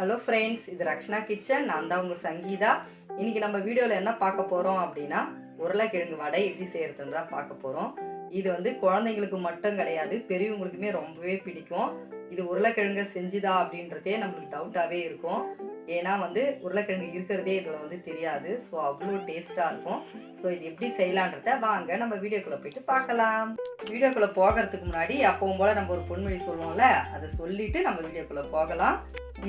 Hello friends இது Rakshana kitchen. நான் தான் உங்கள் சங்கீதா. இன்றைக்கி நம்ம வீடியோவில் என்ன பார்க்க போகிறோம் அப்படின்னா உருளைக்கிழங்கு வடை எப்படி செய்கிறதுன்றா பார்க்க போகிறோம் இது வந்து குழந்தைங்களுக்கு மட்டும் கிடையாது பெரியவங்களுக்குமே ரொம்பவே பிடிக்கும். இது உருளைக்கிழங்கு செஞ்சுதா அப்படின்றதே நம்மளுக்கு டவுட்டாகவே இருக்கும். ஏன்னா வந்து உருளைக்கிழங்கு இருக்கிறதே இதில் வந்து தெரியாது. ஸோ அவ்வளோ டேஸ்ட்டாக இருக்கும். ஸோ இது எப்படி செய்யலான்றத வாங்க நம்ம வீடியோக்குள்ளே போயிட்டு பார்க்கலாம். வீடியோக்குள்ளே போகிறதுக்கு முன்னாடி அப்பவும் போல் நம்ம ஒரு பொன்மொழி சொல்லுவோம்ல அதை சொல்லிவிட்டு நம்ம வீடியோக்குள்ளே போகலாம்.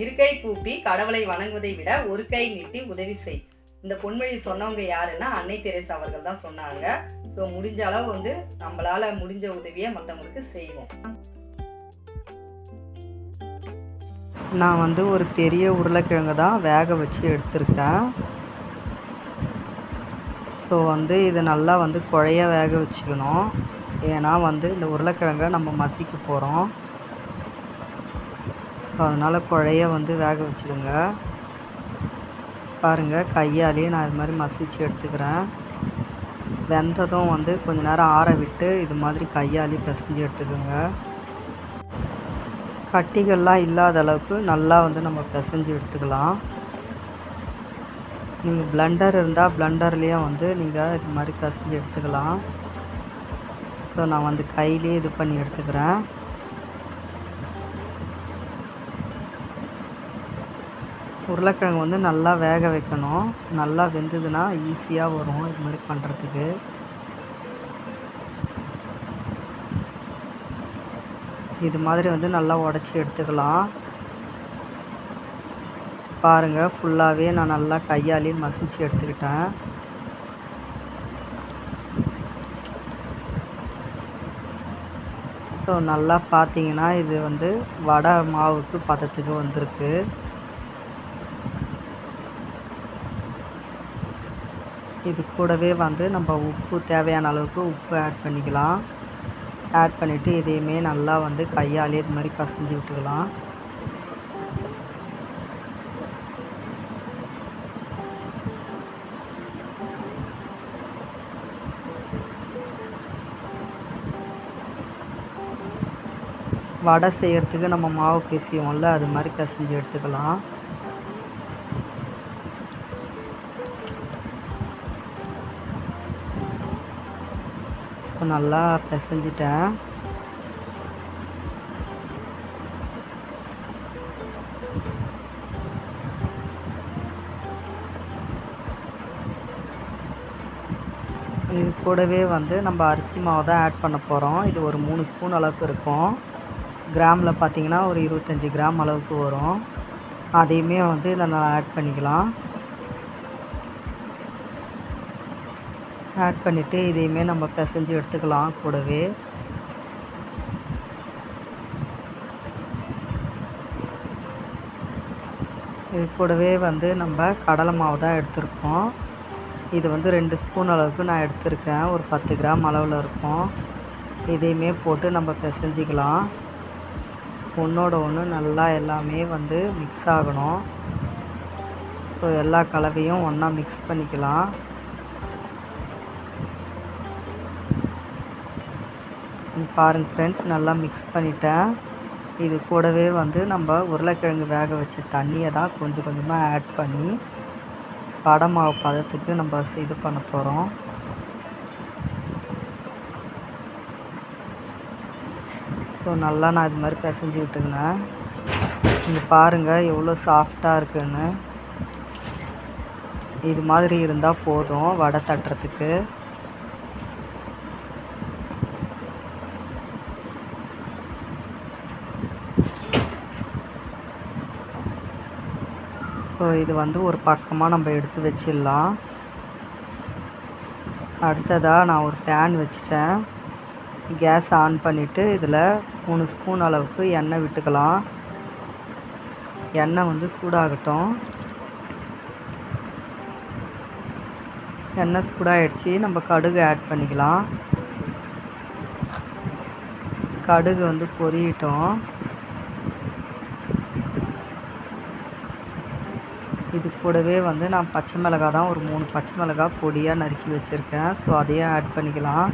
இருக்கை கூப்பி கடவுளை வணங்குவதை விட ஒரு கை நீட்டி உதவி செய். இந்த பொன்மொழி சொன்னவங்க யாருன்னா அன்னை தெரேசா அவர்கள் தான் சொன்னாங்க. ஸோ முடிஞ்ச அளவு வந்து நம்மளால் முடிஞ்ச உதவியை மற்றவங்களுக்கு செய்வோம். நான் வந்து ஒரு பெரிய உருளைக்கிழங்கு தான் வேக வச்சு எடுத்திருக்கேன். ஸோ வந்து இதை நல்லா வந்து குழைய வேக வச்சுக்கணும். ஏன்னா வந்து இந்த உருளைக்கிழங்கை நம்ம மசிக்க போகிறோம் ஸோ அதனால் குழைய வந்து வேக வச்சுடுங்க. பாருங்கள் கையாலேயே நான் இது மாதிரி மசிச்சு எடுத்துக்கிறேன். வெந்ததும் வந்து கொஞ்ச நேரம் ஆற விட்டு இது மாதிரி கையாலேயே பிசைஞ்சு எடுத்துக்கோங்க. கட்டிகள்லாம் இல்லாத அளவுக்கு நல்லா வந்து நம்ம பிசைஞ்சு எடுத்துக்கலாம். நீங்கள் பிளண்டர் இருந்தால் பிளண்டர்லேயும் வந்து நீங்கள் இது மாதிரி பிசைஞ்சு எடுத்துக்கலாம். ஸோ நான் வந்து கையிலே இது பண்ணி எடுத்துக்கிறேன். உருளைக்கிழங்கு வந்து நல்லா வேக வைக்கணும். நல்லா வெந்ததுன்னா ஈஸியாக வரும் இது மாதிரி பண்ணுறதுக்கு இது மாதிரி வந்து நல்லா உடச்சி எடுத்துக்கலாம். பாருங்கள் ஃபுல்லாகவே நான் நல்லா கையாலே மசிச்சு எடுத்துக்கிட்டேன். ஸோ நல்லா பார்த்தீங்கன்னா இது வந்து வடை மாவுக்கு பதத்துக்கு வந்திருக்கு. இது கூடவே வந்து நம்ம உப்பு தேவையான அளவுக்கு உப்பு ஆட் பண்ணிக்கலாம். ஆட் பண்ணிவிட்டு இதையுமே நல்லா வந்து கையாலே இது மாதிரி பசைஞ்சு விட்டுக்கலாம். வடை செய்கிறதுக்கு நம்ம மாவு பிசைவோம்ல அது மாதிரி பிசைஞ்சு எடுத்துக்கலாம். இப்போ நல்லா பிசைஞ்சிட்டேன். இது கூடவே வந்து நம்ம அரிசி மாவு தான் ஆட் பண்ண போகிறோம் இது ஒரு மூணு ஸ்பூன் அளவுக்கு இருக்கும். கிராமில் பார்த்தீங்கன்னா ஒரு இருபத்தஞ்சி கிராம் அளவுக்கு வரும். அதையுமே வந்து இதை நான் ஆட் பண்ணிக்கலாம். ஆட் பண்ணிவிட்டு இதையுமே நம்ம பிசைஞ்சு எடுத்துக்கலாம் கூடவே. இது கூடவே வந்து நம்ம கடலை மாவு தான் எடுத்திருக்கோம். இது வந்து ரெண்டு ஸ்பூன் அளவுக்கு நான் எடுத்திருக்கேன். ஒரு பத்து கிராம் அளவில் இருக்கும். இதையுமே போட்டு நம்ம பிசைஞ்சிக்கலாம். ஒன்றோட ஒன்று நல்லா எல்லாமே வந்து மிக்ஸ் ஆகணும். ஸோ எல்லா கலவையும் ஒன்றா மிக்ஸ் பண்ணிக்கலாம். பாருங்கள் ஃப்ரெண்ட்ஸ் நல்லா மிக்ஸ் பண்ணிட்டேன். இது கூடவே வந்து நம்ம உருளைக்கிழங்கு வேக வச்ச தண்ணியை தான் கொஞ்சம் கொஞ்சமாக ஆட் பண்ணி வடை மாவு பதத்துக்கு நம்ம இது பண்ண போகிறோம் ஸோ நல்லா நான் இது மாதிரி பிசைஞ்சு விட்டுக்கினேன் நீங்கள் பாருங்கள் எவ்வளோ சாஃப்டாக இருக்குன்னு. இது மாதிரி இருந்தால் போதும் வடை தட்டுறதுக்கு. ஸோ இது வந்து ஒரு பக்கமாக நம்ம எடுத்து வச்சிடலாம். அடுத்ததாக நான் ஒரு பேன் வச்சுட்டேன். கேஸ் ஆன் பண்ணிவிட்டு இதில் மூணு ஸ்பூன் அளவுக்கு எண்ணெய் விட்டுக்கலாம். எண்ணெய் வந்து சூடாகட்டும். எண்ணெய் சூடாகிடுச்சு நம்ம கடுகு ஆட் பண்ணிக்கலாம். கடுகு வந்து பொரியட்டும் இது கூடவே வந்து நான் பச்சை மிளகாய் தான் ஒரு மூணு பச்சை மிளகாய் பொடியாக நறுக்கி வச்சுருக்கேன். ஸோ அதையும் ஆட் பண்ணிக்கலாம்.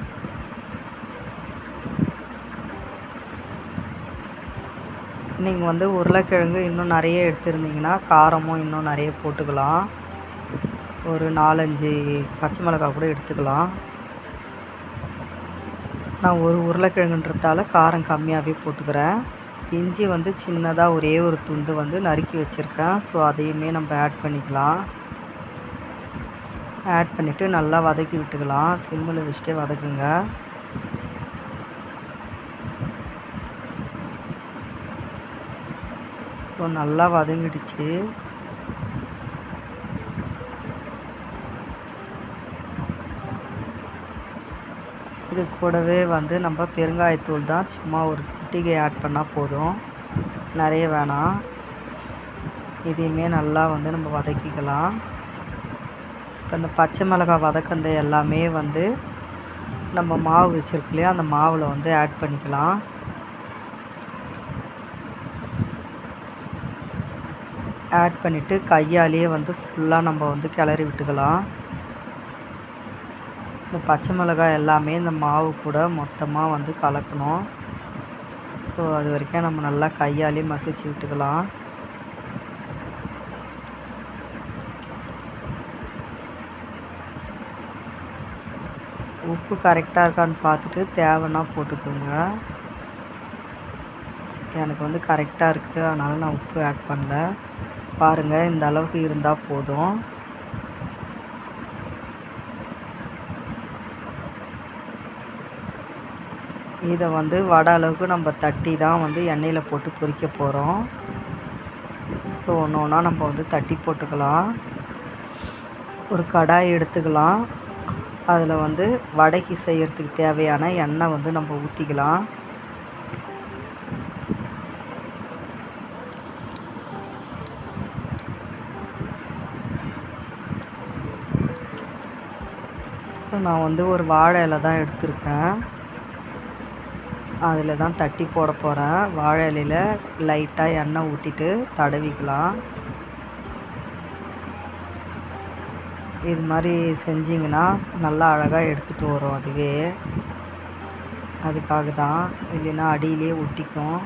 நீங்கள் வந்து உருளைக்கிழங்கு இன்னும் நிறைய எடுத்துருந்தீங்கன்னா காரமும் இன்னும் நிறைய போட்டுக்கலாம். ஒரு நாலஞ்சு பச்சை மிளகாய் கூட எடுத்துக்கலாம். நான் ஒரு உருளைக்கிழங்குன்றதால காரம் கம்மியாகவே போட்டுக்கிறேன். இஞ்சி வந்து சின்னதாக ஒரே ஒரு துண்டு வந்து நறுக்கி வச்சுருக்கேன். ஸோ அதையுமே நம்ம ஆட் பண்ணிக்கலாம். ஆட் பண்ணிவிட்டு நல்லா வதக்கி விட்டுக்கலாம். சிம்மில் வச்சுட்டே வதக்குங்க. ஸோ நல்லா வதங்கிடுச்சு. இது கூடவே வந்து நம்ம பெருங்காயத்தூள் தான் சும்மா ஒரு சிட்டிகை ஆட் பண்ணால் போதும். நிறைய வேணாம். இதையுமே நல்லா வந்து நம்ம வதக்கிக்கலாம். இப்போ இந்த பச்சை மிளகாய் வதக்கந்த எல்லாமே வந்து நம்ம மாவு வச்சுருக்கு இல்லையா அந்த மாவில் வந்து ஆட் பண்ணிக்கலாம். ஆட் பண்ணிவிட்டு கையாலேயே வந்து ஃபுல்லாக நம்ம வந்து கிளறி விட்டுக்கலாம். இந்த பச்சை மிளகாய் எல்லாமே இந்த மாவு கூட மொத்தமாக வந்து கலக்கணும். ஸோ அது வரைக்கும் நம்ம நல்லா கையாலே மசிச்சு விட்டுக்கலாம். உப்பு கரெக்டாக இருக்கான்னு பார்த்துட்டு தேவைன்னா போட்டுக்கோங்க. எனக்கு வந்து கரெக்டாக இருக்குது அதனால் நான் உப்பு ஆட் பண்ணல. பாருங்கள் இந்த அளவுக்கு இருந்தால் போதும். இதை வந்து வடை அளவுக்கு நம்ம தட்டி தான் வந்து எண்ணெயில் போட்டு பொரிக்க போகிறோம் ஸோ ஒன்று ஒன்றா நம்ம வந்து தட்டி போட்டுக்கலாம். ஒரு கடாய் எடுத்துக்கலாம். அதில் வந்து வடைக்கு செய்கிறதுக்கு தேவையான எண்ணெய் வந்து நம்ம ஊற்றிக்கலாம் ஸோ நான் வந்து ஒரு வாழை இலை தான் எடுத்திருக்கேன். அதில் தான் தட்டி போட போகிறேன் வாழை இலையில் லைட்டாக எண்ணெய் ஊற்றிட்டு தடவிக்கலாம். இது மாதிரி செஞ்சிங்கன்னா நல்லா அழகாக எடுத்துகிட்டு வரும் அதுவே. அதுக்காக தான் இல்லைன்னா அடியிலே ஒட்டிக்கும்.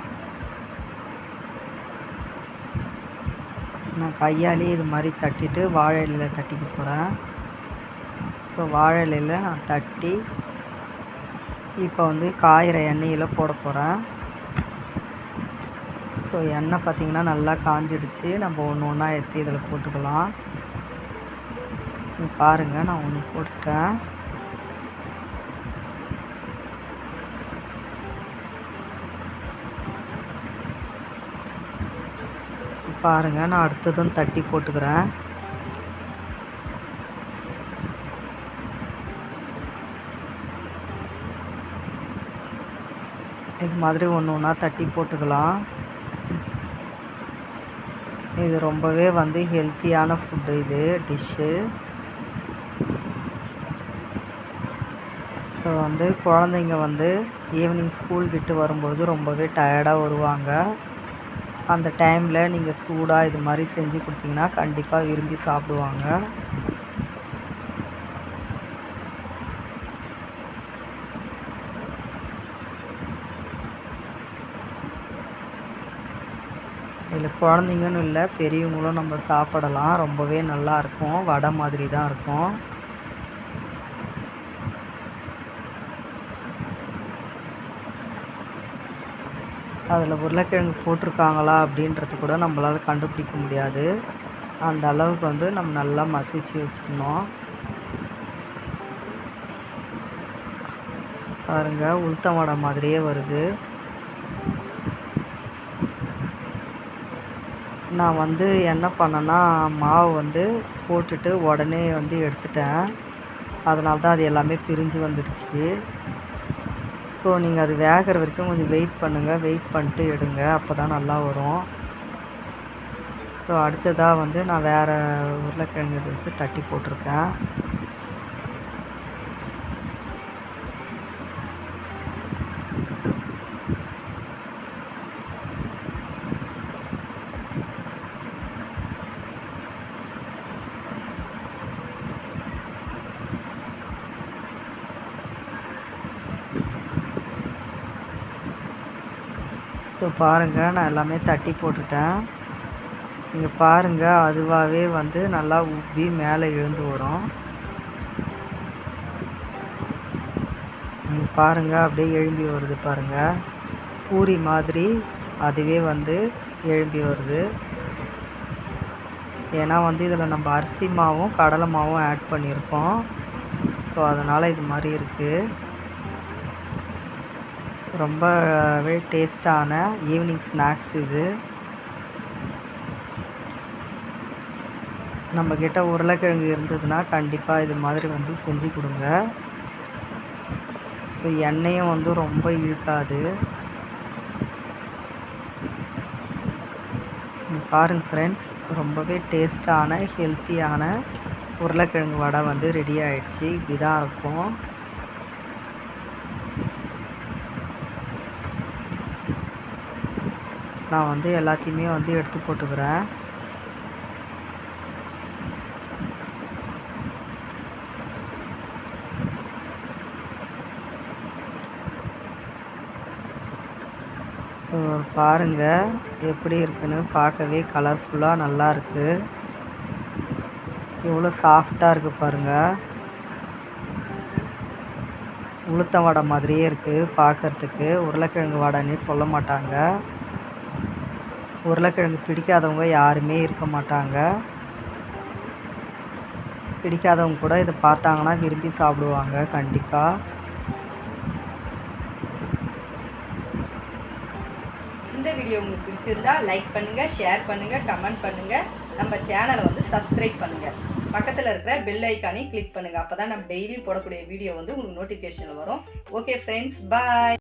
நான் கையாலே இது மாதிரி தட்டிட்டு வாழை இலையில் தட்டிக்க போகிறேன் ஸோ வாழை இலையில் நான் தட்டி இப்போ வந்து காயிற எண்ணெயில் போட போகிறேன் ஸோ எண்ணெய் பார்த்திங்கன்னா நல்லா காஞ்சிடுச்சு. நம்ம ஒன்று ஒன்றா எடுத்து இதில் போட்டுக்கலாம். பாருங்கள் நான் ஒன்று போட்டுட்டேன். பாருங்கள் நான் அடுத்ததும் தட்டி போட்டுக்கிறேன் இது மாதிரி ஒன்று ஒன்றா தட்டி போட்டுக்கலாம். இது ரொம்பவே வந்து ஹெல்த்தியான ஃபுட்டு இது டிஷ்ஷு ஸோ வந்து குழந்தைங்க வந்து ஈவினிங் ஸ்கூல் விட்டு வரும்போது ரொம்பவே டயர்டாக வருவாங்க. அந்த டைமில் நீங்கள் சூடாக இது மாதிரி செஞ்சு கொடுத்தீங்கன்னா கண்டிப்பாக விரும்பி சாப்பிடுவாங்க. இதில் குழந்தைங்கன்னு இல்லை பெரியவங்களும் நம்ம சாப்பிடலாம். ரொம்பவே நல்லா இருக்கும். வடை மாதிரி தான் இருக்கும். அதில் உருளைக்கிழங்கு போட்டிருக்காங்களா அப்படின்றது கூட நம்மளால் கண்டுபிடிக்க முடியாது. அந்த அளவுக்கு வந்து நம்ம நல்லா மசிச்சு வச்சுக்கணும் பாருங்கள் உளுத்த வடை மாதிரியே வருது. நான் வந்து என்ன பண்ணேன்னா மாவு வந்து போட்டுட்டு உடனே வந்து எடுத்துட்டேன். அதனால தான் அது எல்லாமே பிரிஞ்சு வந்துடுச்சு. ஸோ நீங்கள் அது வேகிற வரைக்கும் கொஞ்சம் வெயிட் பண்ணுங்கள் வெயிட் பண்ணிட்டு எடுங்க. அப்போ தான் நல்லா வரும். ஸோ அடுத்ததாக வந்து நான் வேறு உருளைக்கிழங்கு எடுத்து தட்டி போட்டிருக்கேன். பாருங்கள் நான் எல்லாமே தட்டி போட்டுட்டேன். இங்கே பாருங்கள் அதுவாகவே வந்து நல்லா உப்பி மேலே எழுந்து வரும். நீங்கள் பாருங்கள் அப்படியே எழும்பி வருது பாருங்கள் பூரி மாதிரி அதுவே வந்து எழும்பி வருது. ஏன்னா வந்து இதில் நம்ம அரிசி மாவும் கடலை மாவும் ஆட் பண்ணியிருக்கோம். ஸோ அதனால் இது மாதிரி இருக்குது ரொம்பவே டேஸ்டான ஈவினிங் ஸ்நாக்ஸ் இது. நம்மக்கிட்ட உருளைக்கிழங்கு இருந்ததுன்னா கண்டிப்பாக இது மாதிரி வந்து செஞ்சு கொடுங்க. ஸோ எண்ணெயும் வந்து ரொம்ப இழுக்காது. பாருங்கள் பாருங்க ஃப்ரெண்ட்ஸ் ரொம்பவே டேஸ்டான ஹெல்த்தியான உருளைக்கிழங்கு வடை வந்து ரெடி ஆகிடுச்சி இப்படி தான் இருக்கும். நான் வந்து எல்லாத்தையுமே வந்து எடுத்து போட்டுக்கிறேன். ஸோ பாருங்கள் எப்படி இருக்குன்னு பார்க்கவே கலர்ஃபுல்லாக நல்லா இருக்குது எவ்வளோ சாஃப்டாக இருக்குது பாருங்கள் உளுத்த வடை மாதிரியே இருக்குது பார்க்கறதுக்கு. உருளைக்கிழங்கு வடைன்னே சொல்ல மாட்டாங்க. உருளைக்கிழங்கு பிடிக்காதவங்க யாருமே இருக்க மாட்டாங்க. பிடிக்காதவங்க கூட இதை பார்த்தாங்கன்னா விரும்பி சாப்பிடுவாங்க கண்டிப்பாக இந்த வீடியோ உங்களுக்கு பிடிச்சிருந்தா லைக் பண்ணுங்க ஷேர் பண்ணுங்க கமெண்ட் பண்ணுங்க. நம்ம சேனலை வந்து சப்ஸ்கிரைப் பண்ணுங்க. பக்கத்தில் இருக்கிற பெல் ஐக்கானையும் கிளிக் பண்ணுங்க. அப்பதான் நம்ம டெய்லி போடக்கூடிய வீடியோ வந்து உங்களுக்கு நோட்டிஃபிகேஷன் வரும். Okay friends bye